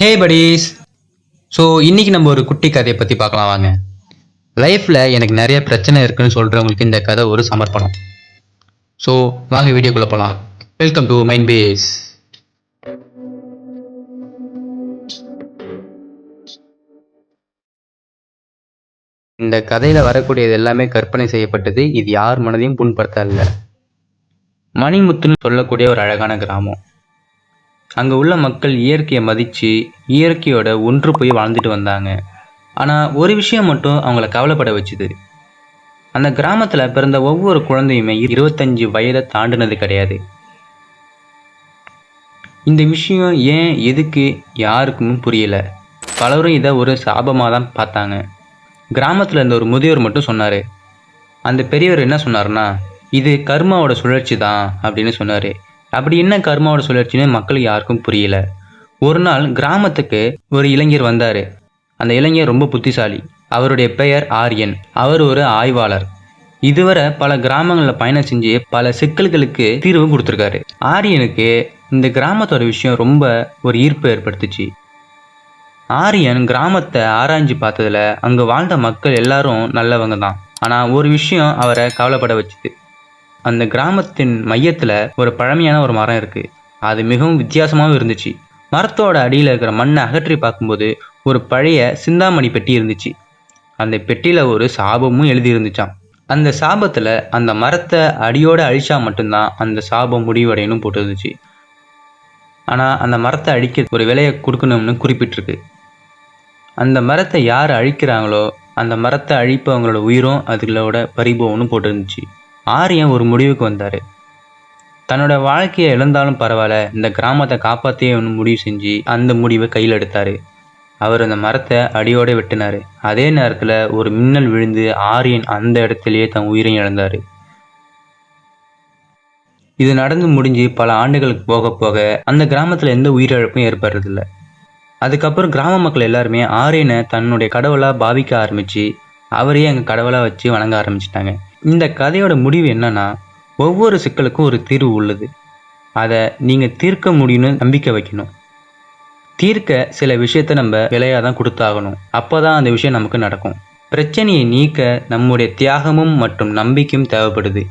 ஹே படீஸ் so இன்றைக்கி நம்ம ஒரு குட்டி கதையை பற்றி பார்க்கலாம் வாங்க. லைஃப்பில் எனக்கு நிறைய பிரச்சனை இருக்குன்னு சொல்கிறவங்களுக்கு இந்த கதை ஒரு சமர்ப்பணம். ஸோ வாங்க வீடியோக்குள்ளே போகலாம் வெல்கம் டு மைண்ட் பேஸ் இந்த கதையில் வரக்கூடியது எல்லாமே கற்பனை செய்யப்பட்டது இது யார் மனதையும் புண்படுத்த இல்லை மணிமுத்துன்னு சொல்லக்கூடிய ஒரு அழகான கிராமம். அங்கே உள்ள மக்கள் இயற்கையை மதித்து இயற்கையோட ஒன்று போய் வாழ்ந்துட்டு வந்தாங்க. ஆனால் ஒரு விஷயம் மட்டும் அவங்கள கவலைப்பட வச்சுது. அந்த கிராமத்தில் பிறந்த ஒவ்வொரு குழந்தையுமே இருபத்தஞ்சு வயதை தாண்டினது கிடையாது. இந்த விஷயம் ஏன் எதுக்கு யாருக்கும் புரியல. பலரும் இதை ஒரு சாபமாக தான் பார்த்தாங்க. கிராமத்தில் இருந்த ஒரு முதியோர் மட்டும் சொன்னார். அந்த பெரியவர் என்ன சொன்னார்னா இது கர்மாவோட சுழற்சி தான் அப்படின்னு சொன்னார். அப்படி என்ன கர்மாவோட சுழற்சின்னு மக்களுக்கு யாருக்கும் புரியல. ஒரு நாள் கிராமத்துக்கு ஒரு இளைஞர் வந்தார். அந்த இளைஞர் ரொம்ப புத்திசாலி. அவருடைய பெயர் ஆரியன். அவர் ஒரு ஆய்வாளர். இதுவரை பல கிராமங்களில் பயணம் செஞ்சு பல சிக்கல்களுக்கு தீர்வு கொடுத்துருக்காரு. ஆரியனுக்கு இந்த கிராமத்தோட விஷயம் ரொம்ப ஒரு ஈர்ப்பு ஏற்படுத்துச்சு. ஆரியன் கிராமத்தை ஆராய்ஞ்சு பார்த்ததுல அங்கே வாழ்ந்த மக்கள் எல்லாரும் நல்லவங்க தான். ஆனால் ஒரு விஷயம் அவரை கவலைப்பட வச்சுது. அந்த கிராமத்தின் மையத்தில் ஒரு பழமையான ஒரு மரம் இருக்கு. அது மிகவும் வித்தியாசமாகவும் இருந்துச்சு. மரத்தோட அடியில் இருக்கிற மண்ணை அகற்றி பார்க்கும்போது ஒரு பழைய சிந்தாமணி பெட்டி இருந்துச்சு. அந்த பெட்டியில் ஒரு சாபமும் எழுதியிருந்துச்சான் அந்த சாபத்தில் அந்த மரத்தை அடியோடு அழிச்சா மட்டும்தான் அந்த சாபம் முடிவடையணும் போட்டுருந்துச்சு. ஆனால் அந்த மரத்தை அழிக்க ஒரு விலையை கொடுக்கணும்னு குறிப்பிட்டிருக்கு. அந்த மரத்தை யார் அழிக்கிறாங்களோ அந்த மரத்தை அழிப்பவங்களோட உயிரும் அதுகளோட பறிபோகணும் போட்டிருந்துச்சு. ஆரியன் ஒரு முடிவுக்கு வந்தார். தன்னோட வாழ்க்கையை இழந்தாலும் பரவாயில்ல இந்த கிராமத்தை காப்பாற்றியே முடிவு செஞ்சு அந்த முடிவை கையில் எடுத்தார். அவர் அந்த மரத்தை அடியோடு வெட்டினார். அதே நேரத்தில் ஒரு மின்னல் விழுந்து ஆரியன் அந்த இடத்துலையே தன் உயிரையும் இழந்தார். இது நடந்து முடிஞ்சு பல ஆண்டுகளுக்கு போக போக அந்த கிராமத்தில் எந்த உயிரிழப்பும் ஏற்படுறதில்ல. அதுக்கப்புறம் கிராம மக்கள் எல்லாருமே ஆரியனை தன்னுடைய கடவுளாக பாவிக்க ஆரம்பித்து அவரையே அங்கே கடவுளாக வச்சு வணங்க ஆரம்பிச்சிட்டாங்க. இந்த கதையோட முடிவு என்னன்னா ஒவ்வொரு சிக்கலுக்கும் ஒரு தீர்வு உள்ளது. அதை நீங்கள் தீர்க்க முடியும்னு நம்பிக்கை வைக்கணும். தீர்க்க சில விஷயத்த நம்ம விலையாக தான் கொடுத்தாகணும். அப்போ தான் அந்த விஷயம் நமக்கு நடக்கும். பிரச்சனையை நீக்க நம்முடைய தியாகமும் மற்றும் நம்பிக்கையும் தேவைப்படுது.